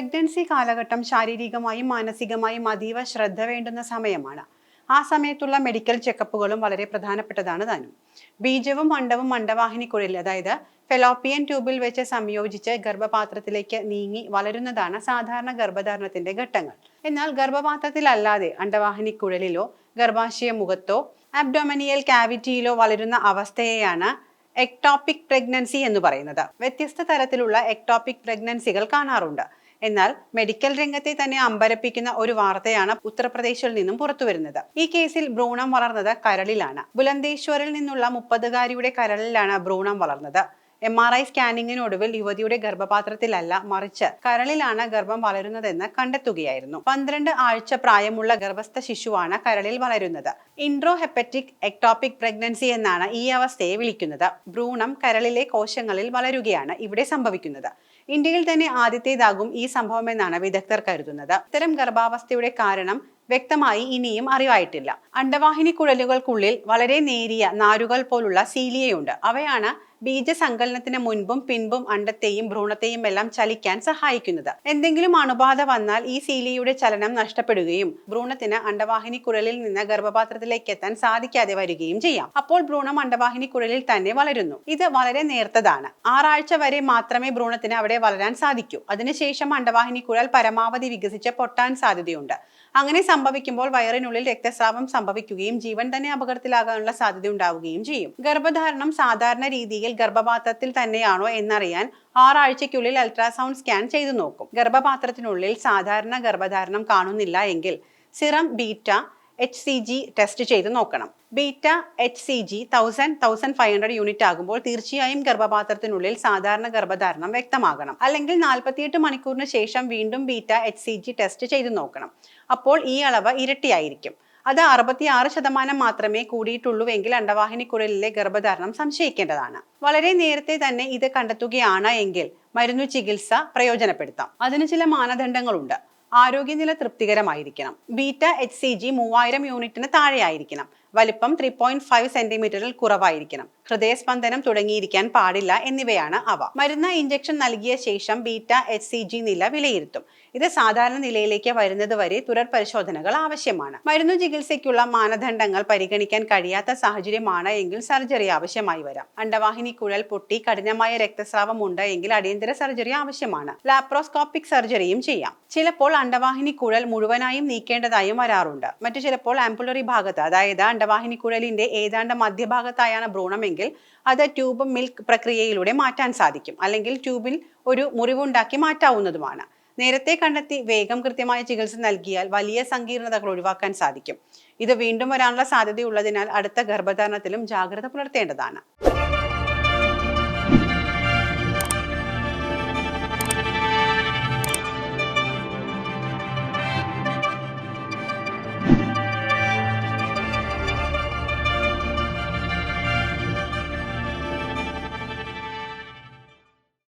Pregnancy കാലഘട്ടം ശാരീരികമായും മാനസികമായും അതീവ ശ്രദ്ധ വേണ്ടുന്ന സമയമാണ്. ആ സമയത്തുള്ള മെഡിക്കൽ ചെക്കപ്പുകളും വളരെ പ്രധാനപ്പെട്ടതാണ് താനും. ബീജവും മണ്ഡവും മണ്ഡവാഹിനിക്കുള്ളിൽ അതായത് ഫെലോപ്പിയൻ ട്യൂബിൽ വെച്ച് സംയോജിച്ച് ഗർഭപാത്രത്തിലേക്ക് നീങ്ങി വളരുന്നതാണ് സാധാരണ ഗർഭധാരണത്തിന്റെ ഘട്ടങ്ങൾ. എന്നാൽ ഗർഭപാത്രത്തിലല്ലാതെ അണ്ടവാഹിനിക്കുഴലിലോ ഗർഭാശയ മുഖത്തോ അബ്ഡോമിനിയൽ കാവിറ്റിയിലോ വളരുന്ന അവസ്ഥയെയാണ് എക്ടോപിക് പ്രഗ്നൻസി എന്ന് പറയുന്നത്. വ്യത്യസ്ത തരത്തിലുള്ള എക്ടോപിക് പ്രഗ്നൻസികൾ കാണാറുണ്ട്. എന്നാൽ മെഡിക്കൽ രംഗത്തെ തന്നെ അമ്പരപ്പിക്കുന്ന ഒരു വാർത്തയാണ് ഉത്തർപ്രദേശിൽ നിന്നും പുറത്തുവരുന്നത്. ഈ കേസിൽ ഭ്രൂണം വളർന്നത് കരളിലാണ്. ബുലന്ദേശ്വറിൽ നിന്നുള്ള മുപ്പതുകാരിയുടെ കരളിലാണ് ഭ്രൂണം വളർന്നത്. എം ആർ ഐ സ്കാനിങ്ങിനൊടുവിൽ യുവതിയുടെ ഗർഭപാത്രത്തിലല്ല മറിച്ച് കരളിലാണ് ഗർഭം വളരുന്നതെന്ന് കണ്ടെത്തുകയായിരുന്നു. പന്ത്രണ്ട് ആഴ്ച പ്രായമുള്ള ഗർഭസ്ഥ ശിശുവാണ് കരളിൽ വളരുന്നത്. ഇൻട്രോഹെപ്പറ്റിക് എക്ടോപിക് പ്രഗ്നൻസി എന്നാണ് ഈ അവസ്ഥയെ വിളിക്കുന്നത്. ഭ്രൂണം കരളിലെ കോശങ്ങളിൽ വളരുകയാണ് ഇവിടെ സംഭവിക്കുന്നത്. ഇന്ത്യയിൽ തന്നെ ആദ്യത്തേതാകും ഈ സംഭവമെന്നാണ് വിദഗ്ധർ കരുതുന്നത്. ഇത്തരം ഗർഭാവസ്ഥയുടെ കാരണം വ്യക്തമായി ഇനിയും അറിവായിട്ടില്ല. അണ്ടവാഹിനി കുഴലുകൾക്കുള്ളിൽ വളരെ നേരിയ നാരുകൾ പോലുള്ള സീലിയയുണ്ട് അവയാണ് ബീജസങ്കലനത്തിന് മുൻപും പിൻപും അണ്ടത്തെയും ഭ്രൂണത്തെയും എല്ലാം ചലിക്കാൻ സഹായിക്കുന്നത്. എന്തെങ്കിലും അണുബാധ വന്നാൽ ഈ സീലിയുടെ ചലനം നഷ്ടപ്പെടുകയും ഭ്രൂണത്തിന് അണ്ടവാഹിനി കുഴലിൽ നിന്ന് ഗർഭപാത്രത്തിലേക്ക് എത്താൻ സാധിക്കാതെ വരികയും ചെയ്യാം. അപ്പോൾ ഭ്രൂണം അണ്ടവാഹിനി കുഴലിൽ തന്നെ വളരുന്നു. ഇത് വളരെ നേർത്തതാണ്. ആറാഴ്ച വരെ മാത്രമേ ഭ്രൂണത്തിന് അവിടെ വളരാൻ സാധിക്കൂ. അതിനുശേഷം അണ്ടവാഹിനി കുഴൽ പരമാവധി വികസിച്ച് പൊട്ടാൻ സാധ്യതയുണ്ട്. അങ്ങനെ സംഭവിക്കുമ്പോൾ വയറിനുള്ളിൽ രക്തസ്രാവം സംഭവിക്കുകയും ജീവൻ തന്നെ അപകടത്തിലാകാനുള്ള സാധ്യത ഉണ്ടാവുകയും ചെയ്യും. ഗർഭധാരണം സാധാരണ രീതിയിൽ ഗർഭപാത്രത്തിൽ തന്നെയാണോ എന്നറിയാൻ ആറാഴ്ചയ്ക്കുള്ളിൽ അൾട്രാസൗണ്ട് സ്കാൻ ചെയ്തു നോക്കും. ഗർഭപാത്രത്തിനുള്ളിൽ സാധാരണ ഗർഭധാരണം കാണുന്നില്ല എങ്കിൽ serum beta H C G test ചെയ്ത് നോക്കണം. Beta H C G thousand thousand five hundred unit ആകുമ്പോൾ തീർച്ചയായും ഗർഭപാത്രത്തിനുള്ളിൽ സാധാരണ ഗർഭധാരണം വ്യക്തമാകണം. അല്ലെങ്കിൽ നാൽപ്പത്തിയെട്ട് മണിക്കൂറിന് ശേഷം വീണ്ടും beta H C G test ചെയ്ത് നോക്കണം. അപ്പോൾ ഈ അളവ് ഇരട്ടിയായിരിക്കും. അത് അറുപത്തി ആറ് ശതമാനം മാത്രമേ കൂടിയിട്ടുള്ളൂവെങ്കിൽ അണ്ടവാഹിനിക്കുഴലിലെ ഗർഭധാരണം സംശയിക്കേണ്ടതാണ്. വളരെ നേരത്തെ തന്നെ ഇത് കണ്ടെത്തുകയാണ് എങ്കിൽ മരുന്നു ചികിത്സ പ്രയോജനപ്പെടുത്താം. അതിന് ചില മാനദണ്ഡങ്ങളുണ്ട്. ആരോഗ്യനില തൃപ്തികരമായിരിക്കണം. ബീറ്റ എച്ച് സി ജി മൂവായിരം യൂണിറ്റിന് താഴെയായിരിക്കണം. വലിപ്പം ത്രീ പോയിന്റ് ഫൈവ് സെന്റിമീറ്ററിൽ കുറവായിരിക്കണം. ഹൃദയസ്പന്ദനം തുടങ്ങിയിരിക്കാൻ പാടില്ല എന്നിവയാണ് അവ. മരുന്ന് ഇഞ്ചക്ഷൻ നൽകിയ ശേഷം ബീറ്റ എച്ച് സി ജി നില വിലയിരുത്തും. ഇത് സാധാരണ നിലയിലേക്ക് വരുന്നത് വരെ തുടർ പരിശോധനകൾ ആവശ്യമാണ്. മരുന്നു ചികിത്സയ്ക്കുള്ള മാനദണ്ഡങ്ങൾ പരിഗണിക്കാൻ കഴിയാത്ത സാഹചര്യമാണ് എങ്കിൽ സർജറി ആവശ്യമായി വരാം. അണ്ടവാഹിനി കുഴൽ പൊട്ടി കഠിനമായ രക്തസ്രാവം ഉണ്ട് എങ്കിൽ അടിയന്തര സർജറി ആവശ്യമാണ്. ലാപ്രോസ്കോപ്പിക് സർജറിയും ചെയ്യാം. ചിലപ്പോൾ അണ്ടവാഹിനി കുഴൽ മുഴുവനായും നീക്കേണ്ടതായും വരാറുണ്ട്. മറ്റു ചിലപ്പോൾ ആംബുലറി ഭാഗത്ത് അതായത് അണ്ടവാഹിനി കുഴലിന്റെ ഏതാണ്ട് മധ്യഭാഗത്തായാണ് ഭ്രൂണമെങ്കിൽ അത് ട്യൂബ് മിൽക്ക് പ്രക്രിയയിലൂടെ മാറ്റാൻ സാധിക്കും. അല്ലെങ്കിൽ ട്യൂബിൽ ഒരു മുറിവുണ്ടാക്കി മാറ്റാവുന്നതുമാണ്. നേരത്തെ കണ്ടെത്തി വേഗം കൃത്യമായ ചികിത്സ നൽകിയാൽ വലിയ സങ്കീർണതകൾ ഒഴിവാക്കാൻ സാധിക്കും. ഇത് വീണ്ടും വരാനുള്ള സാധ്യതയുള്ളതിനാൽ അടുത്ത ഗർഭധാരണത്തിലും ജാഗ്രത പുലർത്തേണ്ടതാണ്.